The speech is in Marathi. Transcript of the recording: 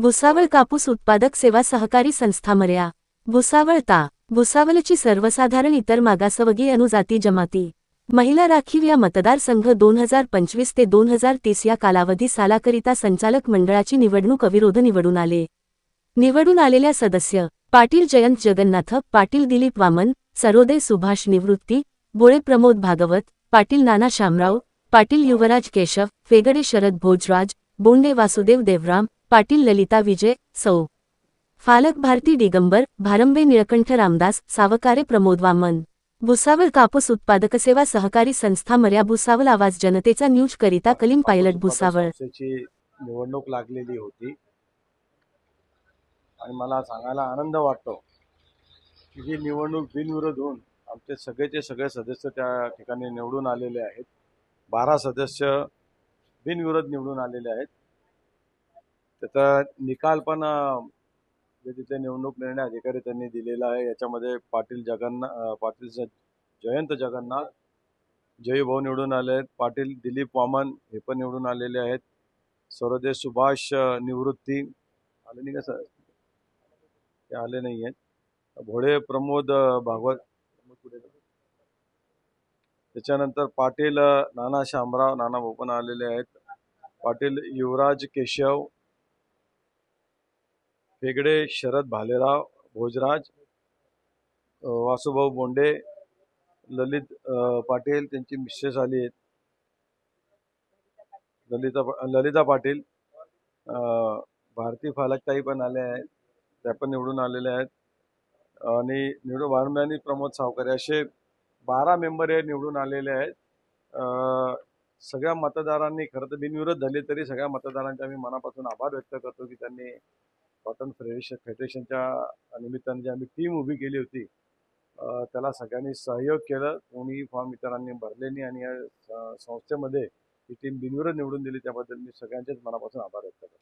भुसावळ कापूस उत्पादक सेवा सहकारी संस्था मर्या. भुसावळ ता. भुसावळची सर्वसाधारण इतर मागासवर्गीय अनुजाती जमाती. महिला राखीव या मतदारसंघ दोन हजार पंचवीस ते दोन हजार तीस या कालावधी सालाकरिता संचालक मंडळाची निवडणूक अविरोध निवडून आले. निवडून आलेल्या सदस्य पाटील जयंत जगन्नाथ पाटील दिलीप वामन सरोदय सुभाष निवृत्ती बोळे प्रमोद भागवत पाटील नाना शामराव पाटील युवराज केशव फेगडे शरद भोजराज बोंडे वासुदेव देवराम पाटील ललिता विजय सौ. फालक भारती दिगंबर भारंबे निळकंठ रामदास सावकारे प्रमोद वामन. भुसावळ कापूस उत्पादक सेवा सहकारी संस्था मर्या भुसावळ आवाज जनतेचा न्यूज करिता कलीम पायलट भुसावळ. निवडणूक लागलेली होती. आणि मला सांगायला आनंद वाटतो की ही निवडणूक बिनविरोध होऊन आमचे सगळेचे सगळे सदस्य त्या ठिकाणी निवडून आलेले आहेत. बारा सदस्य बिनविरोध निवडून आलेले आहेत. त्याचा निकाल पण जे तिथे निवडणूक निर्णय अधिकारी त्यांनी दिलेला आहे. याच्यामध्ये पाटील जगन्नाथ पाटील जयंत जगन्नाथ जयी भाऊ निवडून आले आहेत. पाटील दिलीप वामन हे पण निवडून आलेले आहेत. सरोदे सुभाष निवृत्ती आले नाही का सर? ते आले नाही आहेत भोळे प्रमोद भागवत त्याच्यानंतर पाटील नाना शामराव नाना भाऊ पण आलेले आहेत. पाटील युवराज केशव फेगडे शरद भालेराव भोजराज वासुभाऊ बोंडे ललित पाटील त्यांची मिसेस आली आहेत. ललिता ललिता पाटील भारती फालकताई पण आल्या आहेत. त्या पण निवडून आलेल्या आहेत. आणि निवडून वारंब्यानी प्रमोद सावकारे असे बारा मेंबर हे निवडून आलेले आहेत. सगळ्या मतदारांनी खरं तर बिनविरोध झाले तरी सगळ्या मतदारांचे आम्ही मनापासून आभार व्यक्त करतो की त्यांनी कॉटन फेडरेशन फेडरेशनच्या निमित्ताने जी आम्ही टीम उभी केली होती त्याला सगळ्यांनी सहयोग केलं. कोणी फॉर्म इतरांनी भरले नाही आणि या स- संस्थेमध्ये ही टीम बिनविरोध निवडून दिली त्याबद्दल मी सगळ्यांचेच मनापासून आभार व्यक्त करतो.